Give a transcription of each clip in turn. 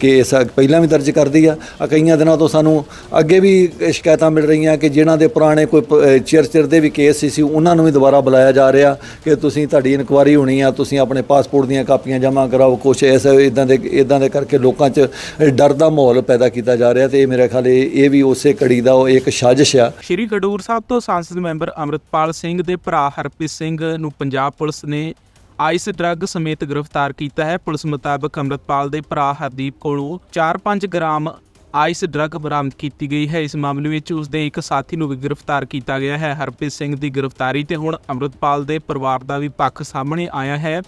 Case ਪਹਿਲਾਂ ਵੀ ਦਰਜ ਕਰਦੀ ਆ। ਆ ਕਈਆਂ ਦਿਨਾਂ ਤੋਂ ਸਾਨੂੰ ਅੱਗੇ ਵੀ ਸ਼ਿਕਾਇਤਾਂ ਮਿਲ ਰਹੀਆਂ ਕਿ ਜਿਨ੍ਹਾਂ ਦੇ ਪੁਰਾਣੇ ਕੋਈ ਪ- ਚਿਰ ਚਿਰ ਦੇ ਵੀ ਕੇਸ ਸੀ ਉਹਨਾਂ ਨੂੰ ਵੀ ਦੁਬਾਰਾ ਬੁਲਾਇਆ ਜਾ ਰਿਹਾ ਕਿ ਤੁਸੀਂ ਤੁਹਾਡੀ ਇਨਕੁਆਰੀ ਹੋਣੀ ਆ, ਤੁਸੀਂ ਆਪਣੇ ਪਾਸਪੋਰਟ ਦੀਆਂ ਕਾਪੀਆਂ ਜਮ੍ਹਾਂ ਕਰਾਓ, ਕੁਛ ਇਸ ਇਦਾਂ ਦੇ ਇਦਾਂ ਦੇ ਕਰਕੇ ਲੋਕਾਂ 'ਚ ਡਰ ਦਾ ਮਾਹੌਲ ਪੈਦਾ ਕੀਤਾ ਜਾ ਰਿਹਾ ਤੇ ਇਹ ਮੇਰੇ ਖਿਆਲ ਇਹ ਵੀ ਉਸੇ ਕੜੀ ਦਾ ਉਹ ਇੱਕ ਸਾਜ਼ਿਸ਼ ਆ। ਸ਼੍ਰੀ ਖਡੂਰ ਸਾਹਿਬ ਤੋਂ ਸੰਸਦ ਮੈਂਬਰ ਅਮਰਿਤਪਾਲ ਸਿੰਘ ਦੇ ਭਰਾ ਹਰਪ੍ਰੀਤ ਸਿੰਘ ਨੂੰ ਪੰਜਾਬ ਪੁਲਿਸ ਨੇ ਆਈਸ ਡਰੱਗ ਸਮੇਤ ਗ੍ਰਿਫਤਾਰ ਕੀਤਾ ਹੈ। ਪੁਲਿਸ ਮੁਤਾਬਕ ਅਮਰਿਤਪਾਲ ਦੇ ਭਰਾ ਹਰਦੀਪ ਕੋਲੋਂ 4-5 ਗ੍ਰਾਮ ਆਈਸ ਡਰੱਗ ਬਰਾਮਦ ਕੀਤੀ ਗਈ ਹੈ। ਇਸ ਮਾਮਲੇ ਵਿੱਚ ਉਸ ਦੇ ਇੱਕ ਸਾਥੀ ਨੂੰ ਵੀ ਗ੍ਰਿਫਤਾਰ ਕੀਤਾ ਗਿਆ ਹੈ। ਹਰਪ੍ਰੀਤ ਸਿੰਘ ਦੀ ਗ੍ਰਿਫਤਾਰੀ ਤੇ ਹੁਣ ਅਮਰਿਤਪਾਲ ਦੇ ਪਰਿਵਾਰ ਦਾ ਵੀ ਪੱਖ ਸਾਹਮਣੇ ਆਇਆ ਹੈ।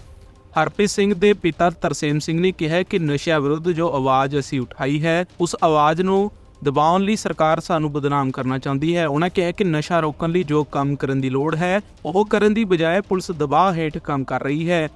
ਹਰਪ੍ਰੀਤ ਸਿੰਘ ਦੇ ਪਿਤਾ ਤਰਸੇਮ ਸਿੰਘ ਨੇ ਕਿਹਾ ਕਿ ਨਸ਼ਿਆਂ ਵਿਰੁੱਧ ਜੋ ਆਵਾਜ਼ ਅਸੀਂ ਉਠਾਈ ਹੈ, ਉਸ ਆਵਾਜ਼ ਨੂੰ ਦਬਾਉਣ ਲਈ ਸਰਕਾਰ ਸਾਨੂੰ ਬਦਨਾਮ ਕਰਨਾ ਚਾਹੁੰਦੀ ਹੈ। ਉਹਨਾਂ ਕਿਹਾ ਕਿ ਨਸ਼ਾ ਰੋਕਣ ਲਈ ਜੋ ਕੰਮ ਕਰਨ ਦੀ ਲੋੜ ਹੈ, ਉਹ ਕਰਨ ਦੀ ਬਜਾਏ ਪੁਲਿਸ ਦਬਾਅ ਹੇਠ ਕੰਮ ਕਰ ਰਹੀ ਹੈ।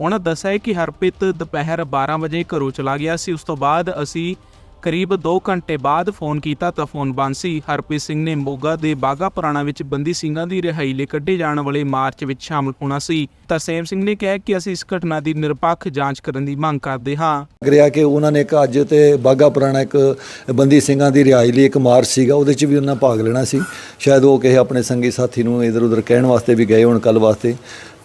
ਉਹਨਾਂ ਦੱਸਿਆ ਕਿ ਹਰਪ੍ਰੀਤ ਦੁਪਹਿਰ 12 ਵਜੇ ਘਰੋਂ ਚਲਾ ਗਿਆ ਸੀ। ਉਸ ਤੋਂ ਬਾਅਦ ਅਸੀਂ ਕਰੀਬ 2 ਘੰਟੇ ਬਾਅਦ ਫੋਨ ਕੀਤਾ ਤਾਂ ਫੋਨ ਬੰਦ ਸੀ। ਹਰਪ੍ਰੀਤ ਸਿੰਘ ਨੇ ਮੋਗਾ ਦੇ ਬਾਗਾ ਪੁਰਾਣਾ ਵਿੱਚ ਬੰਦੀ ਸਿੰਘਾਂ ਦੀ ਰਿਹਾਈ ਲਈ ਕੱਢੇ ਜਾਣ ਵਾਲੇ ਮਾਰਚ ਵਿੱਚ ਸ਼ਾਮਲ ਹੋਣਾ ਸੀ। ਤਰਸੇਮ ਸਿੰਘ ਨੇ ਕਿਹਾ ਕਿ ਅਸੀਂ ਇਸ ਘਟਨਾ ਦੀ ਨਿਰਪੱਖ ਜਾਂਚ ਕਰਨ ਦੀ ਮੰਗ ਕਰਦੇ ਹਾਂ। ਲੱਗ ਕਿ ਉਹਨਾਂ ਨੇ ਇੱਕ ਅੱਜ ਤੇ ਬਾਗਾ ਪੁਰਾਣਾ ਇੱਕ ਬੰਦੀ ਸਿੰਘਾਂ ਦੀ ਰਿਹਾਈ ਲਈ ਇੱਕ ਮਾਰਚ ਸੀਗਾ, ਉਹਦੇ 'ਚ ਵੀ ਉਹਨਾਂ ਭਾਗ ਲੈਣਾ ਸੀ। ਸ਼ਾਇਦ ਉਹ ਕਿਸੇ ਆਪਣੇ ਸੰਗੀ ਸਾਥੀ ਨੂੰ ਇਧਰ ਉਧਰ ਕਹਿਣ ਵਾਸਤੇ ਵੀ ਗਏ ਹੋਣ ਕੱਲ ਵਾਸਤੇ।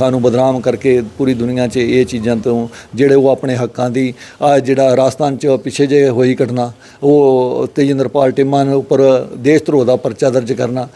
ਨੂੰ ਬਦਨਾਮ ਕਰਕੇ ਪੂਰੀ ਦੁਨੀਆ 'ਚ ਇਹ ਚੀਜ਼ਾਂ ਤੋਂ ਜਿਹੜੇ ਉਹ ਆਪਣੇ ਹੱਕਾਂ ਦੀ, ਆ ਜਿਹੜਾ ਰਾਜਸਥਾਨ 'ਚ ਪਿੱਛੇ ਜੇ ਹੋਈ ਘਟਨਾ, ਉਹ ਤੇਜਿੰਦਰਪਾਲ ਟਿੰਮਾ ਦੇ ਉੱਪਰ ਦੇਸ਼ ਧਰੋਹ ਦਾ ਪਰਚਾ ਦਰਜ ਕਰਨਾ।